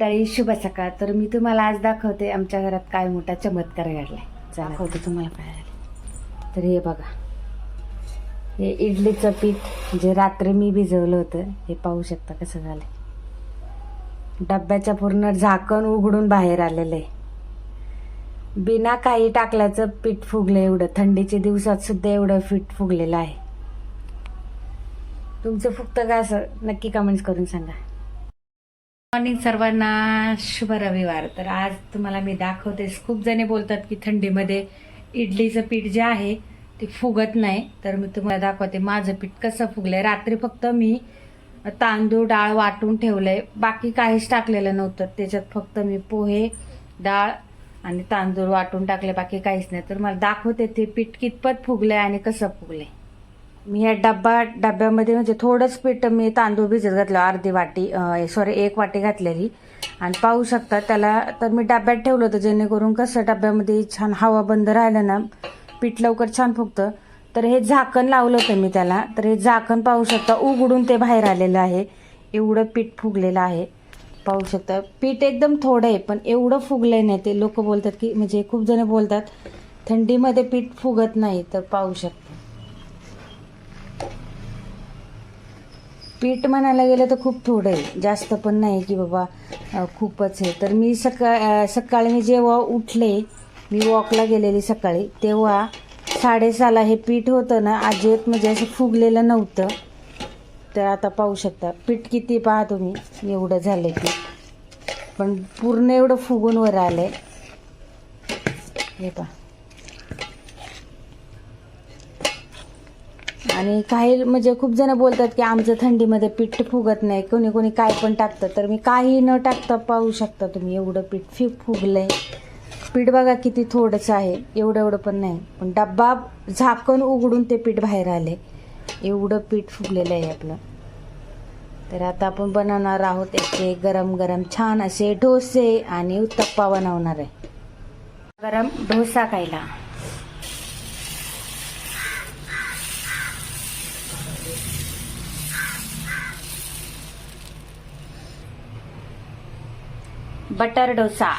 ताई शुभ सकाळ. तर मी तुम्हाला आज दाखवते आमच्या घरात काय मोठा चमत्कार घडलाय. दाखवते तुम्हाला काय झालं तर हे बघा. हे इडलीचं पीठ जे रात्री मी भिजवलं होतं हे पाहू शकता कसं झालंय. डब्याच्या पूर्ण झाकण उघडून बाहेर आलेलं आहे. बिना काही टाकल्याचं पीठ फुगलं एवढं. थंडीच्या दिवसात सुद्धा एवढं पीठ फुगलेलं आहे. तुमचं फुगतं का असं नक्की कमेंट्स करून सांगा. मॉर्निंग सर्वांना शुभ रविवार. तर आज तुम्हाला मी दाखवते खूप जणे बोलतात की थंडीमध्ये इडलीचं पीठ जे आहे ते फुगत नाही. तर मी तुम्हाला दाखवते माझं पीठ कसं फुगलंय. रात्री फक्त मी तांदूळ डाळ वाटून ठेवलंय. बाकी काहीच टाकलेलं नव्हतं. त्याच्यात फक्त मी पोहे डाळ आणि तांदूळ वाटून टाकले. बाकी काहीच नाही. तर मला दाखवते ते पीठ कितपत फुगलंय आणि कसं फुगलंय. मी या डब्बा डब्यामध्ये म्हणजे थोडंच पीठ मी तांदूळ भिजत घातलं अर्धी वाटी सॉरी एक वाटी घातलेली. आणि पाहू शकता त्याला तर मी डब्यात ठेवलं होतं जेणेकरून कसं डब्यामध्ये छान हवा बंद राहिलं ना पीठ लवकर छान फुगतं. तर हे झाकण लावलं होतं मी त्याला. तर हे झाकण पाहू शकता उघडून ते बाहेर आलेलं आहे. एवढं पीठ फुगलेलं आहे. पाहू शकता पीठ एकदम थोडं आहे पण एवढं फुगलं नाही. ते लोक बोलतात की म्हणजे खूप जण बोलतात थंडीमध्ये पीठ फुगत नाही. तर पाहू शकता. पीठ म्हणायला गेलं तर खूप थोडं आहे. जास्त पण नाही की बाबा खूपच आहे. तर मी सका सकाळी मी जेव्हा उठले मी वॉकला गेलेली सकाळी तेव्हा साडेसहाला हे पीठ होतं ना अजिबात म्हणजे असं फुगलेलं नव्हतं. तर आता पाहू शकता पीठ किती पहा तुम्ही एवढं झालं पीठ. पण पूर्ण एवढं फुगून वर आलंय. हे पहा. आणि काही म्हणजे खूप जण बोलतात की आमचं थंडीमध्ये पीठ फुगत नाही. कोणी कोणी काय पण टाकतं. तर मी काही न टाकता पाहू शकता तुम्ही एवढं पीठ फि फुगलंय. पीठ बघा किती थोडंसं आहे. एवढं एवढं पण नाही. पण डब्बा झाकण उघडून ते पीठ बाहेर आले एवढं पीठ फुगलेलं आहे आपलं. तर आता आपण बनवणार आहोत याचे गरम गरम छान असे डोसे आणि उत्तप्पा बनवणार आहे. गरम डोसा खायला. बटर डोसा.